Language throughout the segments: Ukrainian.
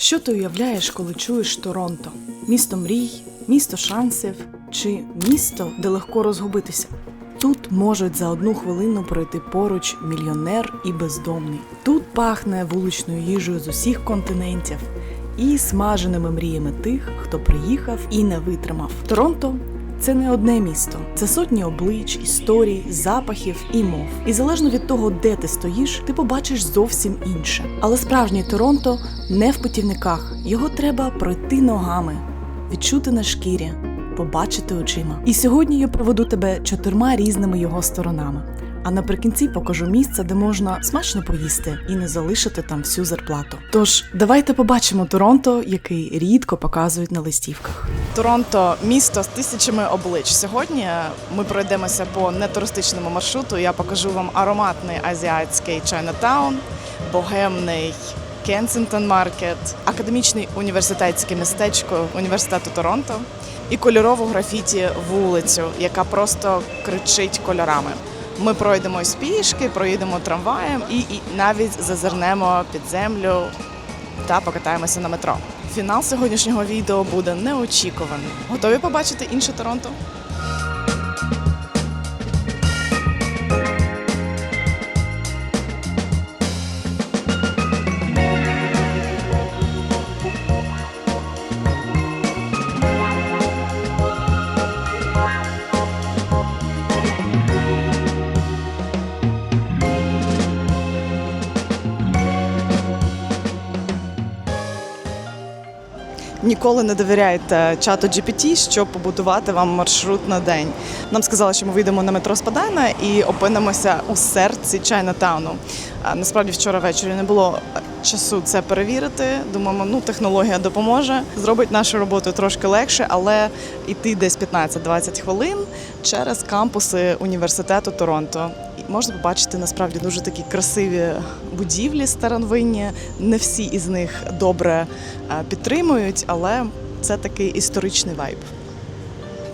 Що ти уявляєш, коли чуєш Торонто? Місто мрій, місто шансів чи місто, де легко розгубитися? Тут можуть за одну хвилину пройти поруч мільйонер і бездомний. Тут пахне вуличною їжею з усіх континентів і смаженими мріями тих, хто приїхав і не витримав. Торонто це не одне місто, це сотні облич, історій, запахів і мов. І залежно від того, де ти стоїш, ти побачиш зовсім інше. Але справжній Торонто не в путівниках. Його треба пройти ногами, відчути на шкірі, побачити очима. І сьогодні я проведу тебе чотирма різними його сторонами. А наприкінці покажу місце, де можна смачно поїсти і не залишити там всю зарплату. Тож давайте побачимо Торонто, який рідко показують на листівках. Торонто місто з тисячами облич. Сьогодні ми пройдемося по нетуристичному маршруту. Я покажу вам ароматний азіатський Чайнатаун, богемний Кенсінгтон Маркет, академічний університетське містечко університету Торонто і кольорову графіті вулицю, яка просто кричить кольорами. Ми пройдемо пішки, проїдемо трамваєм і, і навіть зазирнемо під землю та покатаємося на метро. Фінал сьогоднішнього відео буде неочікуваний. Готові побачити інше Торонто? Ніколи не довіряйте чату GPT, щоб побудувати вам маршрут на день. Нам сказали, що ми вийдемо на метро Спадана і опинимося у серці Чайнатауну. Насправді вчора ввечері не було часу це перевірити. Думаємо, ну технологія допоможе, зробить нашу роботу трошки легше, але йти десь 15-20 хвилин через кампуси університету Торонто. Можна побачити насправді дуже такі красиві будівлі старовинні. Не всі із них добре е, підтримують, але це такий історичний вайб.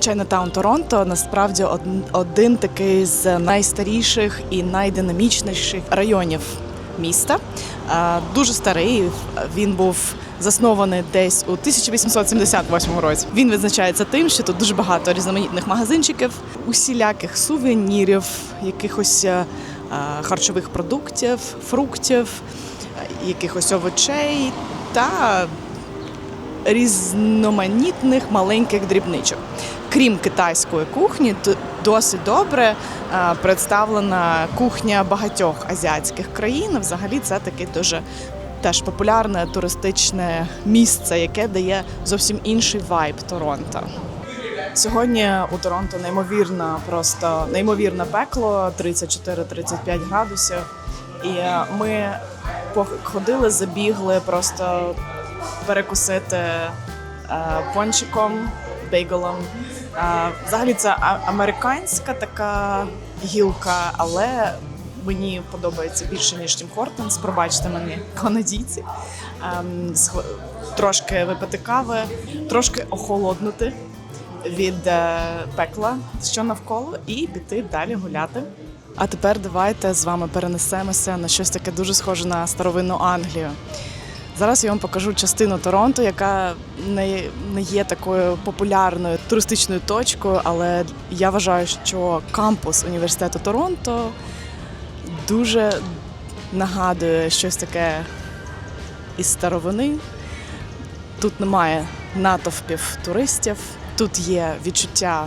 Чайнатаун Торонто насправді один такий з найстаріших і найдинамічніших районів міста. Дуже старий. Він був заснований десь у 1878 році. Він відзначається тим, що тут дуже багато різноманітних магазинчиків, усіляких сувенірів, якихось е, е, харчових продуктів, фруктів, якихось овочей та різноманітних маленьких дрібничок. Крім китайської кухні, досить добре е, представлена кухня багатьох азіатських країн. Взагалі, це таке дуже теж популярне туристичне місце, яке дає зовсім інший вайб Торонто. Сьогодні у Торонто неймовірно, просто неймовірне пекло 34-35 градусів. І ми походили, забігли просто перекусити е, пончиком, бейгелом. Взагалі це американська така гілка, але мені подобається більше, ніж Тім Хортонс. Пробачте мені, канадійці. Ем, Трошки випити кави, трошки охолоднути від е, пекла, що навколо, і піти далі гуляти. А тепер давайте з вами перенесемося на щось таке дуже схоже на старовинну Англію. Зараз я вам покажу частину Торонто, яка не, не є такою популярною туристичною точкою, але я вважаю, що кампус університету Торонто дуже нагадує щось таке із старовини. Тут немає натовпів туристів, тут є відчуття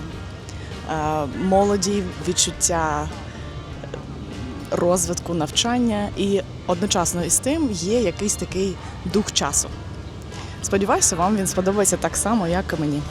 е, молоді, відчуття розвитку навчання, і одночасно із тим є якийсь такий дух часу. Сподіваюся, вам він сподобається так само, як і мені.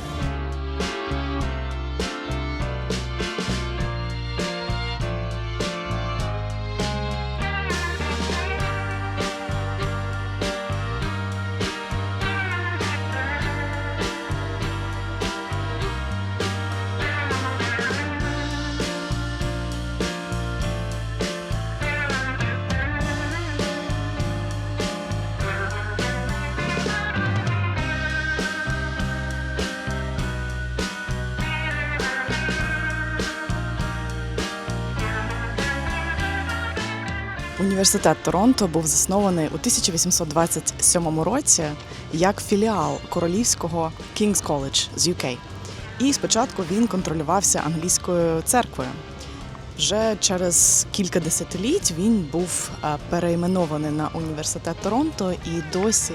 Університет Торонто був заснований у 1827 році як філіал королівського King's College з UK. І спочатку він контролювався англійською церквою. Вже через кілька десятиліть він був е, перейменований на університет Торонто і досі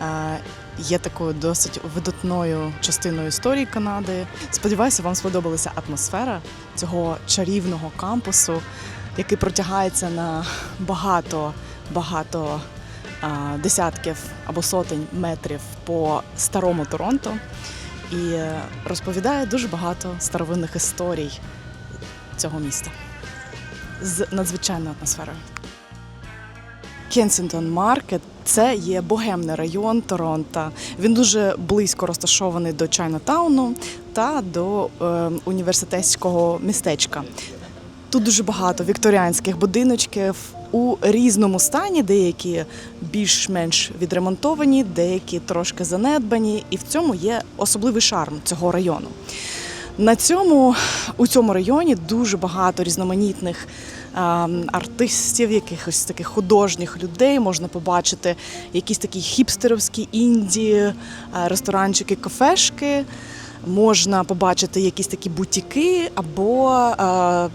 е, є такою досить видатною частиною історії Канади. Сподіваюся, вам сподобалася атмосфера цього чарівного кампусу, який протягається на багато багато десятків або сотень метрів по старому Торонто і розповідає дуже багато старовинних історій цього міста з надзвичайною атмосферою. Кенсінгтон Маркет це є богемний район Торонто. Він дуже близько розташований до Чайнатауну та до е, університетського містечка. Тут дуже багато вікторіанських будиночків у різному стані, деякі більш-менш відремонтовані, деякі трошки занедбані, і в цьому є особливий шарм цього району. На цьому у цьому районі дуже багато різноманітних артистів, якихось таких художніх людей. Можна побачити якісь такі хіпстеровські інді, ресторанчики, кафешки. Можна побачити якісь такі бутіки або е,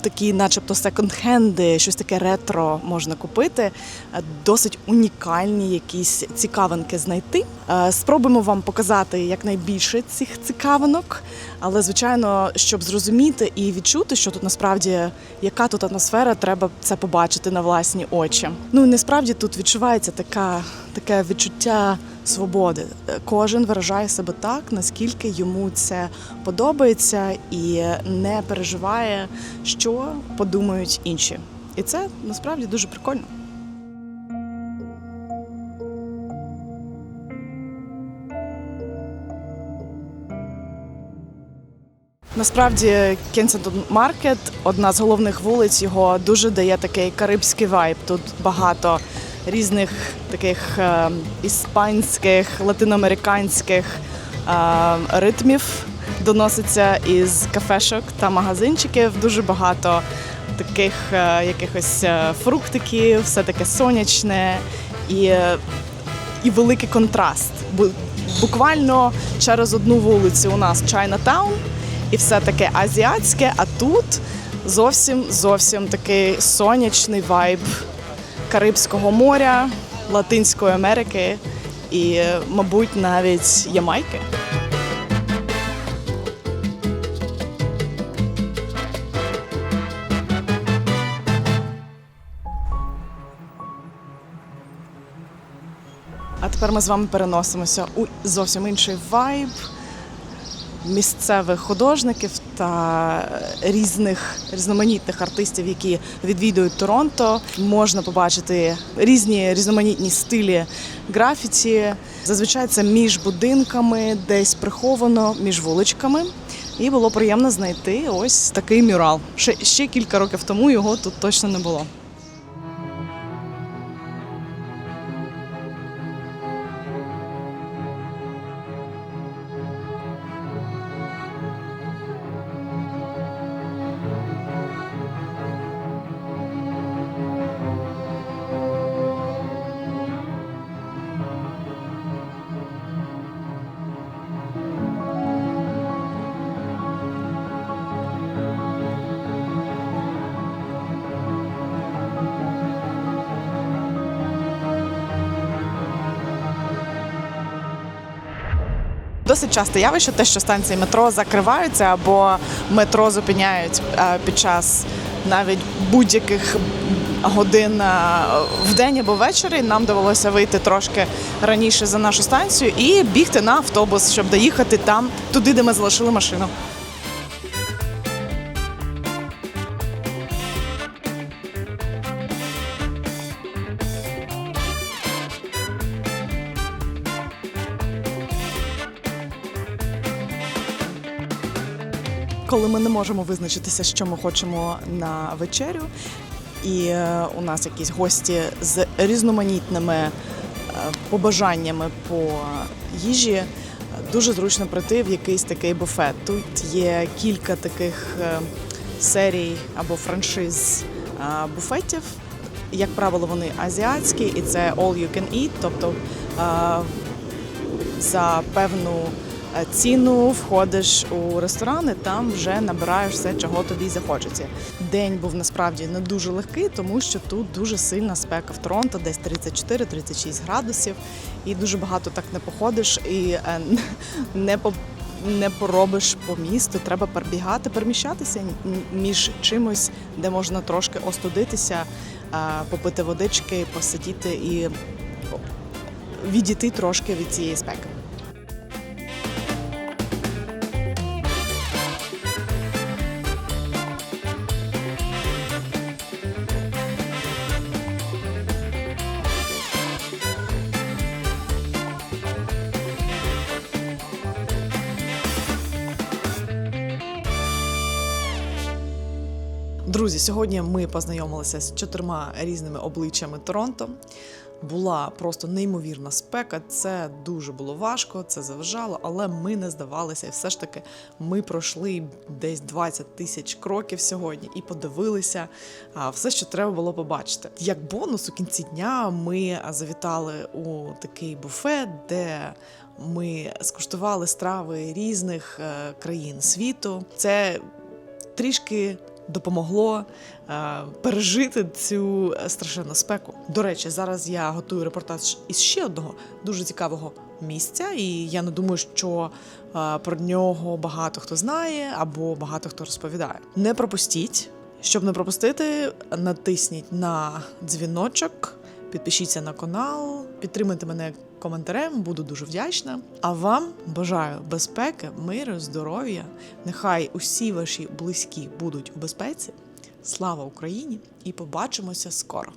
такі, начебто, секонд-хенди, щось таке ретро можна купити. Е, Досить унікальні якісь цікавинки знайти. Е, Спробуємо вам показати якнайбільше цих цікавинок, але звичайно, щоб зрозуміти і відчути, що тут насправді яка тут атмосфера, треба це побачити на власні очі. Ну і насправді тут відчувається така, таке відчуття свободи. Кожен виражає себе так, наскільки йому це подобається, і не переживає, що подумають інші. І це насправді дуже прикольно. Насправді Кенсінгтон Маркет, одна з головних вулиць, його дуже дає такий карибський вайб. Тут багато різних таких е, іспанських, латиноамериканських е, ритмів доноситься із кафешок та магазинчиків. Дуже багато таких е, якихось фруктиків, все таке сонячне і, і великий контраст. Буквально через одну вулицю у нас Чайнатаун, і все таке азіатське, а тут зовсім зовсім такий сонячний вайб Карибського моря, Латинської Америки і, е, мабуть, навіть Ямайки. А тепер ми з вами переносимося у зовсім інший вайб місцевих художників та різних різноманітних артистів, які відвідують Торонто. Можна побачити різні різноманітні стилі графіті. Зазвичай це між будинками, десь приховано між вуличками. І було приємно знайти ось такий мюрал. Ще, ще кілька років тому його тут точно не було. Досить часто явище те, що станції метро закриваються або метро зупиняють е, під час навіть будь-яких годин е, в день або ввечері. Нам довелося вийти трошки раніше за нашу станцію і бігти на автобус, щоб доїхати там, туди, де ми залишили машину. Коли ми не можемо визначитися, що ми хочемо на вечерю, і е, у нас якісь гості з різноманітними е, побажаннями по їжі. Дуже зручно прийти в якийсь такий буфет. Тут є кілька таких е, серій або франшиз буфетів. Як правило, вони азіатські, і це all you can eat, тобто за певну ціну входиш у ресторани, там вже набираєш все, чого тобі захочеться. День був насправді не дуже легкий, тому що тут дуже сильна спека в Торонто, десь 34-36 градусів, і дуже багато так не походиш і е, не по. Не поробиш по місту, треба перебігати, переміщатися між чимось, де можна трошки остудитися, е, попити водички, посидіти і відійти трошки від цієї спеки. Друзі, сьогодні ми познайомилися з чотирма різними обличчями Торонто. Була просто неймовірна спека. Це дуже було важко, це заважало, але ми не здавалися. І все ж таки ми пройшли десь 20 тисяч кроків сьогодні і подивилися все, що треба було побачити. Як бонус у кінці дня ми завітали у такий буфет, де ми скуштували страви різних е, країн світу. Це трішки допомогло е, пережити цю е, страшенну спеку. До речі, зараз я готую репортаж із ще одного дуже цікавого місця, і я не думаю, що е, про нього багато хто знає або багато хто розповідає. Не пропустіть. Щоб не пропустити, натисніть на дзвіночок, підпишіться на канал, підтримайте мене коментарем, буду дуже вдячна. А вам бажаю безпеки, миру, здоров'я. Нехай усі ваші близькі будуть у безпеці. Слава Україні! І побачимося скоро!